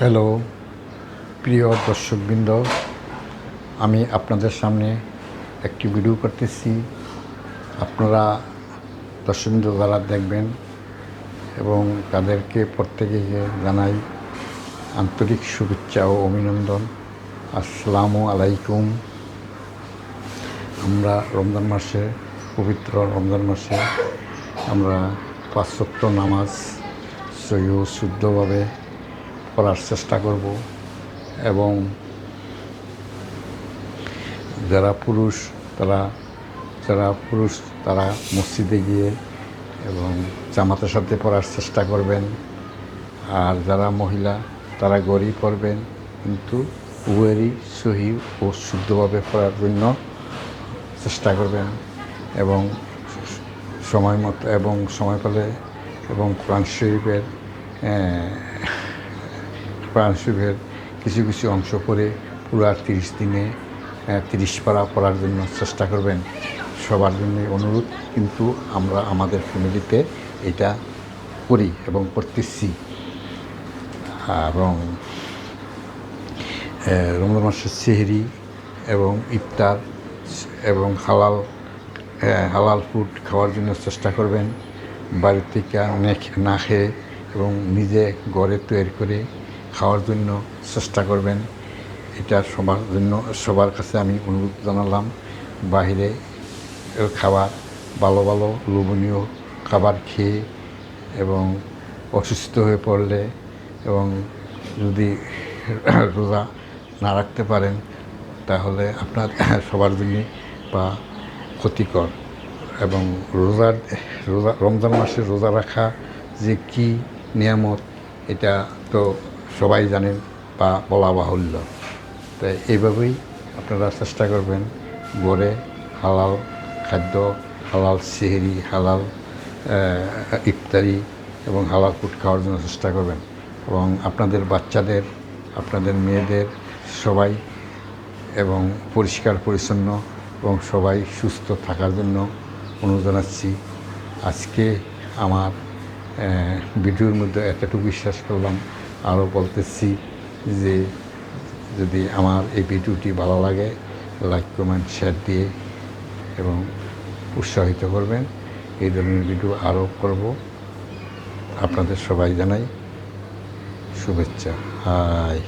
Hello, প্রিয় দর্শকবৃন্দ, আমি আপনাদের সামনে একটি ভিডিও করতেছি। আপনারা দর্শকবৃন্দ যারা দেখবেন এবং তাদেরকে প্রত্যেকে জানাই আন্তরিক শুভেচ্ছা ও অভিনন্দন। আসসালামু আলাইকুম। আমরা রমজান মাসে, পবিত্র রমজান মাসে আমরা পাঁচ সপ্ত নামাজ সহি ও শুদ্ধভাবে করার চেষ্টা করব এবং যারা পুরুষ, তারা, যারা পুরুষ, তারা মসজিদে গিয়ে এবং জামাতের সাথে পড়ার চেষ্টা করবেন। আর যারা মহিলা, তারা গড়ি পড়বেন কিন্তু উভয়েরই সহি ও শুদ্ধভাবে পড়ার জন্য চেষ্টা করবেন এবং সময় মতো, এবং সময় পেলে এবং কোরআন শরীফের কোরআন কিছু কিছু অংশ করে পুরা তিরিশ দিনে তিরিশ পারা পড়ার জন্য চেষ্টা করবেন। সবার জন্য অনুরোধ, কিন্তু আমরা আমাদের ফ্যামিলিতে এটা করি এবং করতেছি। এবং রমজান মাসের সেহরি এবং ইফতার এবং হালাল হালাল ফুড খাওয়ার জন্য চেষ্টা করবেন। বাড়ি থেকে নে- না খেয়ে এবং নিজে ঘরে তৈরি করে খাওয়ার জন্য চেষ্টা করবেন। এটা সবার জন্য, সবার কাছে আমি অনুরোধ জানালাম এর খাবার, ভালো ভালো, লোভনীয় খাবার খেয়ে এবং অসুস্থ হয়ে পড়লে এবং যদি রোজা না রাখতে পারেন, তাহলে আপনার সবার জন্য বা ক্ষতিকর এবং রোজার, রোজা, রমজান মাসে রোজা রাখা যে কি নিয়ামত, এটা তো সবাই জানেন বা বলা বাহুল্য। তাই এইভাবেই আপনারা চেষ্টা করবেন গড়ে হালাল খাদ্য, হালাল সেহেরি, হালাল ইফতারি এবং হালাল ফুড খাওয়ার জন্য চেষ্টা করবেন। এবং আপনাদের বাচ্চাদের, আপনাদের মেয়েদের সবাই এবং পরিষ্কার, পরিচ্ছন্ন এবং সবাই সুস্থ থাকার জন্য অনুরোধ জানাচ্ছি। আজকে আমার ভিডিওর মধ্যে এতটুকু বিশ্বাস করলাম। আরও বলতেছি যে যদি আমার এই ভিডিওটি ভালো লাগে লাইক কমেন্ট শেয়ার দিয়ে এবং উৎসাহিত করবেন। এই ধরনের ভিডিও আরও করব। আপনাদের সবাই জানাই শুভেচ্ছা। হাই।